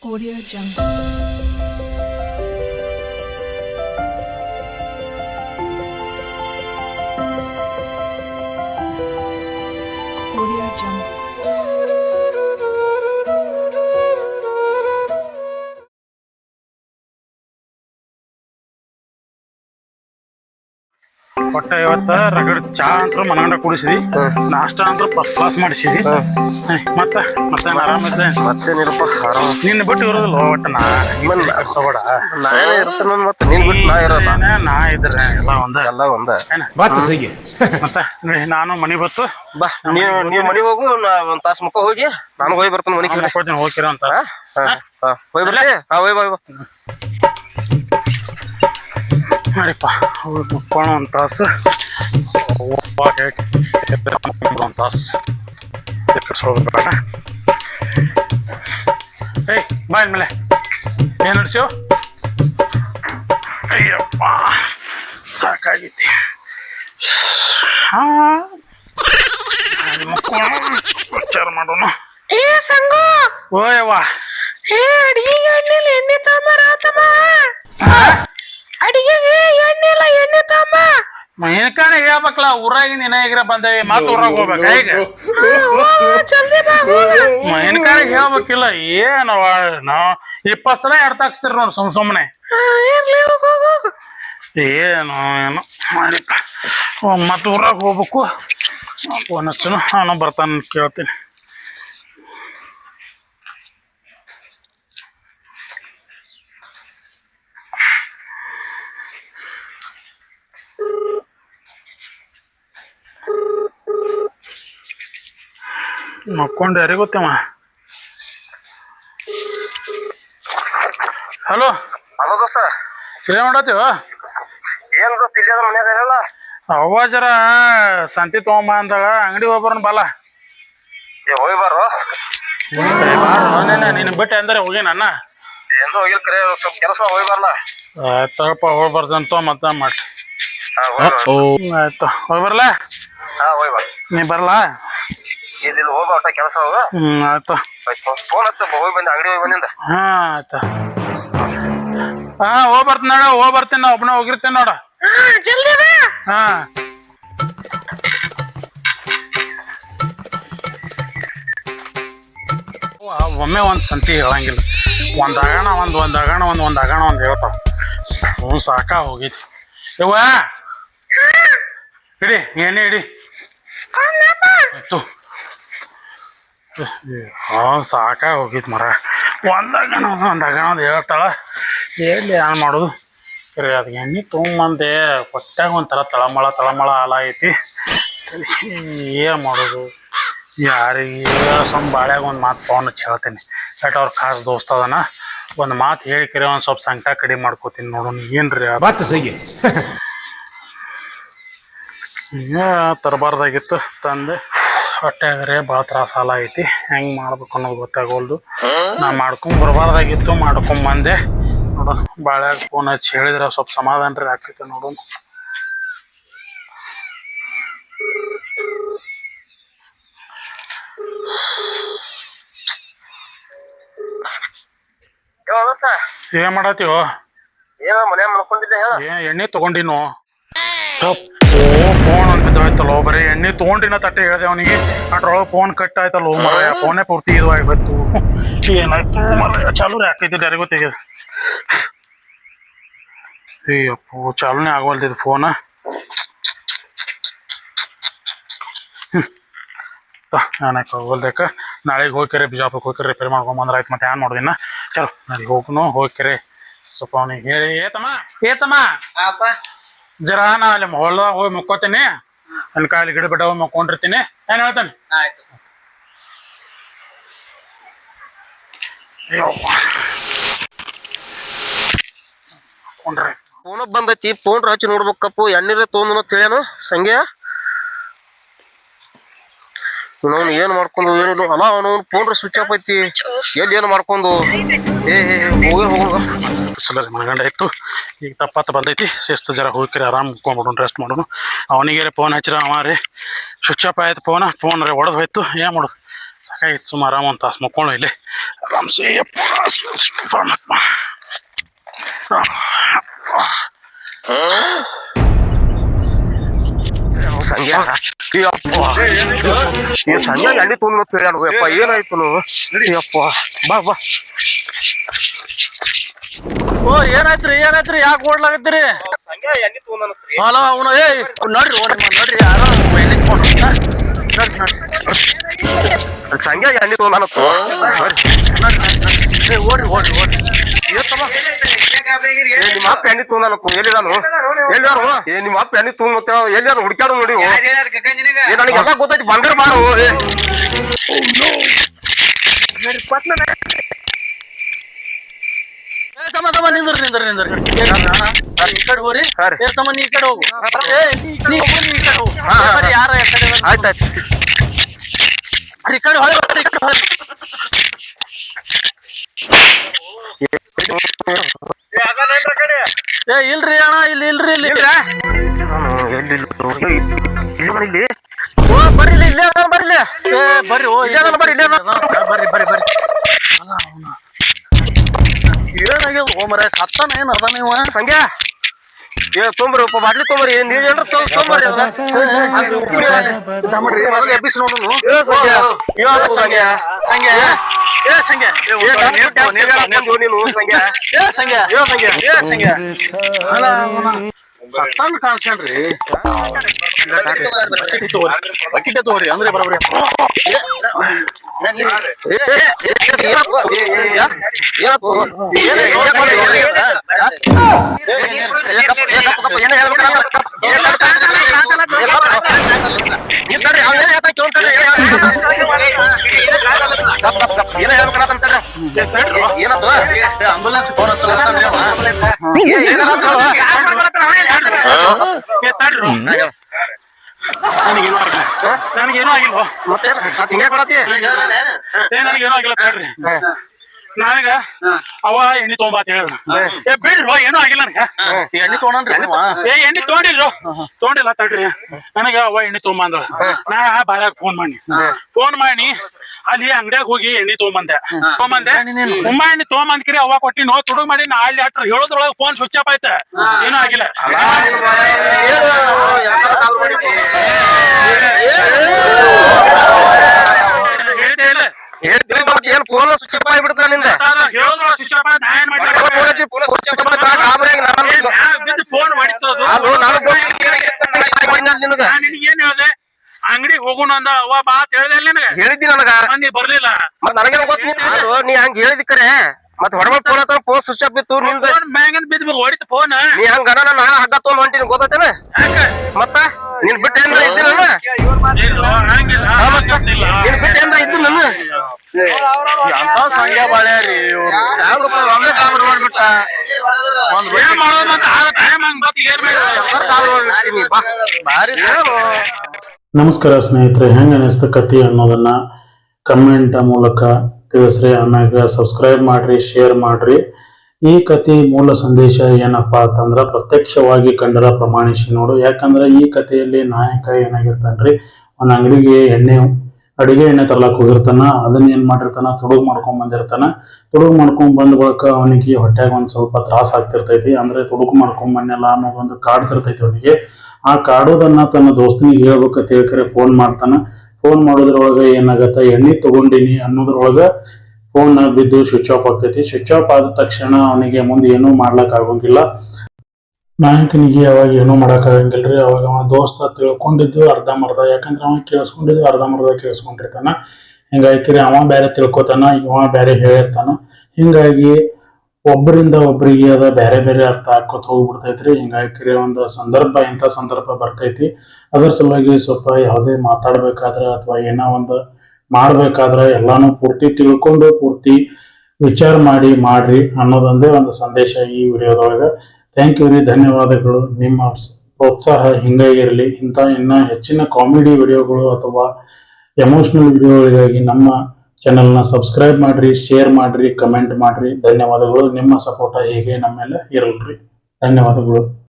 Audio Jungle. ಒಟ್ಟ ಇವತ್ತ ರಗಡ್ ಚಾ ಅಂತ ಮನಗಂಡ ಕುಡಿಸಿದಿ. ನಾಷ್ಟ ಅಂತ ಫಸ್ಟ್ ಕ್ಲಾಸ್ ಮಾಡಿಸಿದಿ. ಮತ್ತ? ಮತ್ತೆ ಆರಾಮಿದ್ದೆ ಮತ್ತೇನಿರಪ್ಪ ಆರಾಮ. ನಿನ್ನ ಬಿಟ್ಟು ಇರೋದಿಲ್ಲ ಒಟ್ಟ ನಾ ಕರ್ಸೋಬೇಡ ನಾನೇ ಇರ್ತೇನೆ ಮತ್ತೆ ನೀನ್ ಬಿಟ್ಟು ನಾ ಇರಲ್ಲ ನಾ ಇದ್ರೆ ಎಲ್ಲ ಒಂದ. ಎಲ್ಲ ಒಂದ. ಮತ್ತೆ ನಾನು ಮನಿ ಬತ್ತು. ಬಾ ನೀವು ನೀವು ಮನಿ ಹೋಗು ನಾ ಒಂದ್ ತಾಸ್ ಮುಖ ಹೋಗಿ ನಾನು ಹೋಗಿ ಬರ್ತೇನೆ ಮನಿ ಕೊಡ್ತೀನಿ ಹೋಗಿರೋ ಅಂತ. ಹೋಗಿ ಬರ್ಲಿ. ಹಾ ಹೋಗಿ ಬಾ. ನಡಿಪ್ಪ ಅವ್ರು ಮುಕ್ಕೋಣ ಒಂದು ತಾಸು ಒಂದು ತಾಸು ಕಟ್ಸೋದ್ರ ಬೇಡ ಏಯ್ ಬಾ ಮೇಲೆ ಏನು ನಡ್ಸ್ಯೋ? ಅಯ್ಯಪ್ಪ ಸಾಕಾಗೈತಿ. ಹಾ. ಮುಕ್ಕೋಣ ವಿಚಾರ ಮಾಡೋಣ. ಏ ಸಂಗು! ಓಯವ್ವ. ಏ ಅಡಿಗೆ ಎಣ್ಣೆ ಎಣ್ಣೆ ತಾಂಬಾರ ತಮ್ಮ ಅಡಿಗೆಗೆ ಎಣ್ಣೆ ಇಲ್ಲ ಎಣ್ಣೆ ತಮ್ಮ ಮೈನ್ಕಾನ ಹೇಳ್ಬೇಕಲ್ಲ ಊರಾಗಿನ ನೀನ ಈಗ ಬಂದೇವಿ ಮತ್ತೆ ಊರಾಗ ಹೋಗ್ಬೇಕ ಈಗ ಜಲ್ದಿ ಬಾ ಹೋಗ. ಮೈನ್ಕಾನ ಹೇಳ್ಬೇಕಿಲ್ಲ ಏನವ ನಾವು ಇಪ್ಪತ್ತು ಸಲ ಎಡ್ತ ಹಾಕ್ಸ್ತೀರಿ ನೋಡಿ ಸುಮ್ ಸುಮ್ಮನೆ ಏನು ಏನು ಮಾಡಿಪ್ಪ ಮತ್ತೆ ಊರಾಗ ಹೋಗ್ಬೇಕು. ಫೋನ್ ನಾನು ಅವನು ಬರ್ತಾನ ಅಂತ ಕೇಳ್ತೀನಿ. ಮಕ್ಕೊಂಡು ಯಾರಿಗೆ ಗೊತ್ತಮ್ಮ ಹಲೋ? ಹಲೋ ದೋಸ್ತ. ಏನ್ ಮಾಡತ್ತೀವ? ಏನ್ ದೋಸ್ತ ಇಲ್ಲಿ ಅದ್ರ ಮನ್ಯಾಗ ಹೇಳಲ್ಲ ಅವ್ವ ಜರ ಸಂತಿ ತಗೊಂಬ ಅಂದಳ ಅಂಗಡಿ ಹೋಗ್ಬರೋಣ ಬಲ. ಏ ಹೋಗಿ ಬಾರೋ. ನಿನ್ನ ಬಿಟ್ಟೆ ಅಂದ್ರೆ ಹೋಗಿ ಅಣ್ಣ. ಏನು ಹೋಗಿಲ್ಲ ಕರೆ ಸ್ವಲ್ಪ ಕೆಲಸ ಹೋಗಿ ಬರಲ್ಲ ಆಯ್ತಪ್ಪ ಹೋಗಿ ಬರ್ದಂತ ಮತ್ತೆ ಮಾಡಿ. ಆಯ್ತು. ಹೋಗಿ ಬರ್ಲ? ಹಾ ಹೋಗಿ ಬರ್ ನೀ ಬರ್ಲಾ? ಇಲ್ಲಿ ಹೋಗೋ ಬಾ ಒಟ್ಟ ಕೆಲಸ ಹೋಗ. ಹ್ಮ್ ಆಯ್ತು. ಫೋನ್ ಹಚ್ಚ ಹೋಗಿ ಬಂದೆ ಅಂಗಡಿ ಹೋಗಿ ಬಂದಿಂದ ಹಾ ಆಯ್ತು. ಹಾ ಹೋಗಿ ಬರ್ತೀನಿ ನೋಡ ಹೋಗಿ ಬರ್ತೀನಿ ನಾ ಒಬ್ಬನೇ ಹೋಗಿರ್ತೀನಿ ನೋಡ. ಜಲ್ದಿ ಬಾ. ಹಾ. ಒಮ್ಮೆ ಒಂದು ಸಂತಿ ಹೇಳಂಗಿಲ್ಲ. ಒಂದು ಅಗಣ ಒಂದು ಒಂದು ಅಗಣ ಒಂದು ಒಂದು ಅಗಣ ಒಂದು ಹೇಳ್ತಾವ. ಹ್ಞೂ ಸಾಕ ಹೋಗೈತಿ. ಇವ ಇಡಿ ಏನೇ ಇಡಿ. ಆಯ್ತು. ಹಾಂ ಸಾಕಾಗಿ ಹೋಗಿತ್ತು ಮರ ಒಂದು ಗಣ ಒಂದು ಹೇಳ್ತಾಳ. ಏನು ಮಾಡೋದು? ಕರೆ ಅದು ಎಣ್ಣೆ ತೊಗೊಂಬಂದೆ. ಕೊಟ್ಟಾಗ ಒಂಥರ ತಳಮಳ ತಳಮಳ ಹಾಲ ಐತಿ ಏನು ಮಾಡೋದು? ಯಾರಿಗೆ ಸ್ವಲ್ಪ ಬಾಳ್ಯಾಗ ಒಂದು ಮಾತು ಫೋನ್ ಹಚ್ಚಿ ಹೇಳ್ತೀನಿ. ಬಟ್ ಅವ್ರ ಖಾಸ್ ದೋಸ್ತ ಅದನ? ಒಂದು ಮಾತು ಹೇಳಿ ಕರೆ ಒಂದು ಸ್ವಲ್ಪ ಸಂಕಟ ಕಡಿಮೆ ಮಾಡ್ಕೋತೀನಿ ನೋಡೋಣ ಏನ್ರಿ ಅದು? ಬಾತ್ ಸಿಗಿ. ತರಬಾರ್ದಾಗಿತ್ತು ತಂದೆ. ಹೊಟ್ಟೆಗರೆ ಭಾಳ ತ್ರಾಸ ಸಾಲ ಐತಿ. ಹೆಂಗ್ ಮಾಡ್ಬೇಕು ಅನ್ನೋದು ಗೊತ್ತಾಗೋಲ್ದು. ನಾ ಮಾಡ್ಕೊಂಡ್ ಬರಬಾರ್ದಾಗಿತ್ತು ಮಾಡ್ಕೊಂಡ್ ಬಂದೆ. ನೋಡು ಬಾಳ್ಯಾಗ ಫೋನ್ ಹಚ್ಚಿ ಹೇಳಿದ್ರೆ ಸ್ವಲ್ಪ ಸಮಾಧಾನ ರೀ ಆಗ್ತೈತೆ ನೋಡು. ಏನ್ ಮಾಡತ್ತೀವೋ ಏನೋ ಮನೆ ಮಾಡ್ಕೊಂಡಿದ್ದೆ ಹೇಳ. ಏನ್ ಎಣ್ಣೆ ತಗೊಂಡಿನೋ? ಫೋನ್ ಅಂತ ಬಿದ್ದೋಯ್ತಲ್ಲ ಬರೀ ಎಣ್ಣೆ ತಗೊಂಡಿನ ತಟ್ಟೆ ಹೇಳಿದೆ ಅವನಿಗೆ. ಅದ್ರೊಳಗೆ ಫೋನ್ ಕಟ್ ಆಯ್ತಲ್ಲ ಮರ ಫೋನೇ ಪೂರ್ತಿ ಇದು ಆಗಿತ್ತು ಏನಾಯ್ತು ಮರ ಚಾಲು ರೀ ಆಕೈತಿ ಯಾರಿಗೂ ತೆಗೆದು. ಅಯ್ಯಪ್ಪ ಚಾಲೂನೇ ಆಗವಲ್ದಿದ್ದು ಫೋನ ನಾನಕ್ಕೆ ಹೋಗಲ್ದಕ್ಕ ನಾಳೆಗೆ ಹೋಗ್ಕರೆ ಬಿಜಾಪುರಕ್ಕೆ ಹೋಗ್ಕರೆ ರಿಪೇರಿ ಮಾಡ್ಕೊಂಬಂದ್ರೆ ಆಯ್ತು ಮತ್ತೆ ಏನು ಮಾಡೋದಿನ್ನ ಚಲೋ ನಾಳೆಗೆ ಹೋಗ್ನು ಹೋಗ್ಕರೆ ಸ್ವಲ್ಪ ಅವನಿಗೆ ಹೇಳಿ. ಏತಮ್ಮ? ಏತಮ್ಮ? ಜರ ನಾ ಅಲ್ಲಿ ಹೊಲದಾಗ ಹೋಗಿ ಮುಕ್ಕೋತೀನಿ. ಅಲ್ಲಿ ಕಾಲಿ ಗಿಡ ಬಿಟ್ಟ ಹೋಗಿ ಮುಕ್ಕೊಂಡಿರ್ತೀನಿ. ಏನು ಹೇಳ್ತಾನೆ? ಆಯ್ತು. ಫೋನ್ ಬಂದೈತಿ ಫೋನ್ ಹಚ್ಚಿ ನೋಡ್ಬೇಕಪ್ಪು ಎಣ್ಣಿರ ತೊಗೊಂಡು ತಿಳಿಯನು ಸಂಗ್ಯ? ಅವನು ಏನ್ ಮಾಡ್ಕೊಂಡು ಏನಿಲ್ಲ ಅಲ್ಲ ಅವನು ಫೋನ್ ಸ್ವಿಚ್ ಆಫ್ ಐತಿ. ಎಲ್ಲಿ ಏನು ಮಾಡ್ಕೊಂಡು? ಏ ಹೋಗಿ ಹೋಗ ಸಲ ಮನಗಂಡ ಇತ್ತು. ಈಗ ತಪ್ಪತ್ತು ಬಂದೈತಿ. ಶಿಸ್ತು ಜರ ಹೋಗಿರಿ ಆರಾಮ್ ಮುಕ್ಕೊಂಡ್ಬಿಡೋಣ ರೆಸ್ಟ್ ಮಾಡೋಣ ಅವನಿಗೆ ಫೋನ್ ಹಚ್ಚಿರ ಅವ ರೀ. ಸ್ವಿಚ್ ಆಫ್ ಆಯ್ತು ಪೋನ ಫೋನ್ ರೀ ಒಡೆದು ಹೋಯ್ತು. ಏನು ಮಾಡೋದು? ಸಾಕಾಗಿತ್ತು ಸುಮಾರು ಆರಾಮ ಒಂದು ತಾಸು ಮುಕ್ಕೊಂಡು ಇಲ್ಲಿ ಆರಾಮ್ಸೆ ಯಪ್ಪ, ಪರಮಾತ್ಮ. ಸಂಜೆ ಈ ಸಂಜೆ ಎಣ್ಣೆ ತೊಗೊಂಡು ಅಂತ ಹೇಳ್ಯಾನು ಯಪ್ಪ ಏನಾಯ್ತು ಯಪ್ಪ ಬಾ ಬಾ. ಓ ಏನಾಯ್ತ್ರಿ ಏನಾಯ್ತ್ರಿ? ಯಾಕೆ ಓಡ್ಲಾಗತ್ತೀರಿ ಹಲೋ ಅವನು ಏ ನೋಡ್ರಿ ಓ ನಿಮ್ಮ ನೋಡ್ರಿ ಯಾರೋ ಕೊಡು. ನೋಡ್ರಿ ನೋಡ್ರಿ ಸಂಜೆ ಎಣ್ಣೆ ಏ ಓಡ್ರಿ ಓಡ್ರಿ ಓಡ್ರಿ. ಏ ನಿಮ್ಮ ಅಪ್ಪ ಎಣ್ಣೆ ತುಂಬ ಎಲ್ಲಿದಾನು? ಎಲ್ಲಿದಾನು ಏ ನಿಮ್ಮ ಅಪ್ಪ ಎಣ್ಣೆ ಮತ್ತೆ ಎಲ್ಲಿದಾನು ಹುಡುಕ್ಯಾಡು ನೋಡಿ. ಏ ನನಗೆಲ್ಲ ಗೊತ್ತೈತಿ. ಬಂಗಾರ ಮಾರು ಏ. ಏ ತಮ್ಮ ತಮ್ಮ ನಿಂದ್ರಿ ನಿಂದ್ರಿ ನಿಂದ್ರಿ. ಏ, ಅಣ್ಣ, ಅಣ್ಣ, ಈ ಕಡೆ ಹೋಗ್ರಿ. ಹಾ ರೀ. ಏ ತಮ್ಮ ನೀ ಈ ಕಡೆ ಹೋಗು. ಏ ನೀ ನೀ ಹೋಗು, ನೀ ಈ ಕಡೆ ಹೋಗು. ಹಾ, ಹಾ, ಬರ್ರಿ, ಯಾರ ಈ ಕಡೆ ಬರ್ರಿ. ಆಯ್ತಾಯ್ತು ಈ ಕಡೆ ಹೊಳೆ ಬರ್ರಿ, ಈ ಕಡೆ ಹೊಳೆ. ಇಲ್ರಿ ಅಣ್ಣ ಇಲ್ಲಿ ಇಲ್ರಿ ಇಲ್ಲಿ. ಇಲ್ಲ ಓ ಬರ್ರಿ ಇಲ್ಲಿ ಅದಾನ ಬರ್ರಿ ಏ ಬರ್ರಿ ಓ ಇಲ್ಲೇ ಬರ್ರಿ ಇಲ್ಲೇ ಬರ್ರಿ ಬರ್ರಿ ಬರ್ರಿ. ಏನಾಗ್ಯದ ಓ ಮರ ಸತ್ತಾನ ಏನ್ ಅದ ನೀವ ಸಂಗ್ಯಾ? ಏ ತೊಂಬ್ರಿ ಬಾಟ್ಲಿ ತೊಂಬರಿ ನೀವ್ ಏನ್ರ ತೊಂಬ- ತೊಂಬರಿ ಮೊದಲು ಎಬ್ಬಿಸಿ ನೋಡುನು. ಏ ಸಂಗ್ಯಾ, ಇವಾಗ ಸಂಗ್ಯಾ. ಏ ಸಂಗ್ಯಾ, ನಾನು ನೀರ್ ನೀರ್ ನೀರ್ ಸಂಗ್ಯಾ. ಏ ಸಂಗ್ಯಾ, ಏ ಸಂಗ್ಯಾ. ಏ ಸಂಗ್ಯಾ. ಸತ್ತಾನ ತಗೋರಿ, ಬಕೆಟ್ ತಗೋರಿ ಅಂದ್ರೆ ಬರೋಬ್ರಿ. ಆಂಬುಲೆನ್ಸ್ ಫೋನ್ ಹಚ್ಚಲ್ಲ ನನಗೇನು ಆಗಿಲ್ಲ. ನನಗೇನು ಆಗಿಲ್ವೋ ಮತ್ತೆ? ಹಿಂಗೆ ಕೊಡತ್ತಿ ನನಗೇನು ಆಗಿಲ್ಲ ತಡ್ರಿ. ನನಗ ಅವ ಎಣ್ಣಿ ತೊಗೊಂಬಾ ಅಂತ ಹೇಳಿದ ಏ ಬಿಡ್ರಿ ಏನೂ ಆಗಿಲ್ಲ ನನಗ ಎಣ್ಣೆ ತೊಗೊಂಡ್ರಿ ಏ ಎಣ್ಣೆ ತೊಗೊಂಡಿಲ್ರು ತೊಗೊಂಡಿಲ್ಲ ತಡ್ರಿ ನನಗ ಅವ ಎಣ್ಣೆ ತೊಗೊಂಬ ಅಂದ್ರ ನಾ ಬಾಳ್ಯಾಗ ಫೋನ್ ಮಾಡಿ ಫೋನ್ ಮಾಡಿ ಅಲ್ಲಿ ಅಂಗಡಿಯಾಗ ಹೋಗಿ ಎಣ್ಣೆ ತೊಗೊಂಬಂದೆ ತೊಗೊಂಬಂದೆ ಉಮ್ಮ ಎಣ್ಣೆ ತೊಗೊಂಬಂದ್ಕಿರಿ ಅವ ಕೊಟ್ಟಿ ನೋ ತುಡುಗ್ ಮಾಡಿ ನಾ ಅಲ್ಲಿ ಅಟ್ರ ಹೇಳೋದ್ರೊಳಗ ಫೋನ್ ಸ್ವಿಚ್ ಆಫ್ ಆಯ್ತ ಏನೂ ಆಗಿಲ್ಲ? ಹೇಳ್ದೆ ಮತ್ತೆ ಏನ್ ಫೋನ್ ಸ್ವಿಚ್ ಆಫ್ ಆಗಿಬಿಡ್ತಾನ ನಿಂದ ಫೋನ್ ಸ್ವಿಚ್ ಆಗಿ ಗಾಬರಿಯಾಗಿ ನಾನು ಫೋನ್ ಮಾಡಿತ್ತು ಅದು? ನಾನು ಗೊತ್ತಿಲ್ಲ ನಿನಗ ಹೇಳ್ದೆ? ಅಂಗಡಿಗೆ ಹೋಗೋಣ ಅಂದ. ಅವ್ವ ಬಾ ಅಂತ ಹೇಳ್ದೆ ನಿನಗೆ? ಹೇಳಿದ್ದಿ ನನಗ. ಬರ್ಲಿಲ್ಲ. ಮತ್ ನನಗೇನು ಗೊತ್ತ ನೀ ಹಂಗ ಹೇಳಿದ್ ಕರೆ. ಮತ್ ಹೊಡಬಲ್ ಫೋನ್ ಹತ್ರ ಫೋನ್ ಸ್ವಿಚ್ ಆಫ್ ಬಿತ್ತು ನಿಂದ ಫೋನ್ ಮ್ಯಾಗನ್ ಬಿದ್ದು ಹೊಡಿತು ಫೋನ್ ನೀ ಹಂಗ ನಾ ಹಗ್ಗ ತೊಗೊಂಡ್ ಹೊಂಟಿನ ಗೊತ್ತೇನ ಮತ್ತ? ನಿನ್ ಬಿಟ್ಟ ಏನ್ರ ಇದ್ದಿ ನಾನು ಬಿಟ್ಟು ಏನ್ರ ಇದ್ದು ನಾನು ಅಂತ ಸಂಖ್ಯಾ ಬಾಳೆ ರೀ ಇವ್ರು. ಒಮ್ಮೆ ಕಾಲ್ ಮಾಡ್ಬಿಟ್ಟ ರೂಪಾಯಿ ಮಾಡೋದು ಮತ್ತೆ ಆ ಟೈಮ್ ಹಂಗ್ ಬಂತು, ಏನ್ ಮಾಡೋದು? ಕಾಲ್ ಮಾಡ್ಬಿಡ್ತೀನಿ ಬಾ. ಭಾರಿ ನಮಸ್ಕಾರ ಸ್ನೇಹಿತರೆ ಹೆಂಗ ಅನಿಸ್ತ ಕತಿ ಅನ್ನೋದನ್ನ ಕಮೆಂಟ್ ಮೂಲಕ ತಿಳಿಸ್ರಿ ಆಮ್ಯಾಗ ಸಬ್ಸ್ಕ್ರೈಬ್ ಮಾಡ್ರಿ ಶೇರ್ ಮಾಡ್ರಿ. ಈ ಕತಿ ಮೂಲ ಸಂದೇಶ ಏನಪ್ಪಾ ಅಂತಂದ್ರೆ ಪ್ರತ್ಯಕ್ಷವಾಗಿ ಕಂಡರ ಪ್ರಮಾಣಿಸಿ ನೋಡು. ಯಾಕಂದ್ರೆ ಈ ಕಥೆಯಲ್ಲಿ ನಾಯಕ ಏನಾಗಿರ್ತಾನ್ರಿ? ಒಂದು ಅಂಗಡಿಗೆ ಎಣ್ಣೆ, ಅಡಿಗೆ ಎಣ್ಣೆ ತರ್ಲಕ್ ಹೋಗಿರ್ತಾನ, ಅದನ್ನ ಏನ್ ಮಾಡಿರ್ತಾನ? ತುಡುಗ್ ಮಾಡ್ಕೊಂಡ್ ಬಂದಿರ್ತಾನ. ತುಡುಗ್ ಮಾಡ್ಕೊಂಡ್ ಬಂದ ಬಳಿಕ ಅವನಿಗೆ ಹೊಟ್ಯಾಗ ಒಂದ್ ಸ್ವಲ್ಪ ತ್ರಾಸ ಆಗ್ತಿರ್ತೈತಿ. ಅಂದ್ರೆ ತುಡುಗು ಮಾಡ್ಕೊಂಡ್ ಬನ್ನೆಲ್ಲ ಅನ್ನೋದೊಂದು ಕಾಡ್ತಿರ್ತೈತಿ ಅವನಿಗೆ. ಆ ಕಾಡೋದನ್ನ ತನ್ನ ದೋಸ್ತನಿಗೆ ಹೇಳ್ಬೇಕಂತ ಹೇಳ್ಕರೆ ಫೋನ್ ಮಾಡ್ತಾನ. ಫೋನ್ ಮಾಡೋದ್ರೊಳಗ ಏನಾಗತ್ತ? ಎಣ್ಣೆ ತಗೊಂಡಿನಿ ಅನ್ನೋದ್ರೊಳಗ ಫೋನ್ ಬಿದ್ದು ಸ್ವಿಚ್ ಆಫ್ ಆಗ್ತೈತಿ. ಸ್ವಿಚ್ ಆಫ್ ಆದ ತಕ್ಷಣ ಅವನಿಗೆ ಮುಂದೆ ಏನೂ ಮಾಡ್ಲಕ್ ಆಗೋಂಗಿಲ್ಲ. ನಾಯಕನಿಗೆ ಅವಾಗ ಏನೂ ಮಾಡಕ್ ಆಗಂಗಿಲ್ರಿ. ಅವಾಗ ಅವನ ದೋಸ್ತ ತಿಳ್ಕೊಂಡಿದ್ದು ಅರ್ಧ ಅರ್ಧಂಬರ್ಧ ಯಾಕಂದ್ರೆ ಅವ ಕೇಳಿಸ್ಕೊಂಡಿದ್ದು ಅರ್ಧಂಬರ್ಧ ಕೇಳಿಸ್ಕೊಂಡಿರ್ತಾನ. ಹಿಂಗಾಗಿ ಅವ ಬೇರೆ ತಿಳ್ಕೊತಾನ, ಇವ ಬೇರೆ ಹೇಳಿರ್ತಾನ ಹಿಂಗಾಗಿ ಒಬ್ಬರಿಂದ ಒಬ್ಬರಿಗೆ ಅದ ಬೇರೆ ಬೇರೆ ಅರ್ಥ ಹಾಕೋತ ಹೋಗ್ಬಿಡ್ತೈತ್ರಿ. ಹಿಂಗಾಗಿ ಒಂದು ಸಂದರ್ಭ, ಇಂಥ ಸಂದರ್ಭ ಬರ್ತೈತಿ. ಅದ್ರ ಸಲುವಾಗಿ ಸ್ವಲ್ಪ ಯಾವುದೇ ಮಾತಾಡ್ಬೇಕಾದ್ರೆ ಅಥವಾ ಏನೋ ಒಂದು ಮಾಡ್ಬೇಕಾದ್ರೆ ಎಲ್ಲಾನು ಪೂರ್ತಿ ತಿಳ್ಕೊಂಡು, ಪೂರ್ತಿ ವಿಚಾರ ಮಾಡಿ, ಮಾಡ್ರಿ ಅನ್ನೋದೊಂದೇ ಒಂದು ಸಂದೇಶ ಈ ವಿಡಿಯೋದೊಳಗೆ. ಥ್ಯಾಂಕ್ ಯು ರೀ, ಧನ್ಯವಾದಗಳು. ನಿಮ್ಮ ಪ್ರೋತ್ಸಾಹ ಹಿಂಗಾಗಿರಲಿ ಇರಲಿ. ಇಂಥ ಇನ್ನ ಹೆಚ್ಚಿನ ಕಾಮಿಡಿ ವಿಡಿಯೋಗಳು ಅಥವಾ ಎಮೋಷ್ನಲ್ ವಿಡಿಯೋಗಳಿಗಾಗಿ ನಮ್ಮ ಚಾನಲ್ನ ಸಬ್ಸ್ಕ್ರೈಬ್ ಮಾಡ್ರಿ ಶೇರ್ ಮಾಡ್ರಿ ಕಮೆಂಟ್ ಮಾಡ್ರಿ. ಧನ್ಯವಾದಗಳು. ನಿಮ್ಮ ಸಪೋರ್ಟ ಹೀಗೆ ನಮ್ಮ ಮೇಲೆ ಇರಲ್ರಿ. ಧನ್ಯವಾದಗಳು.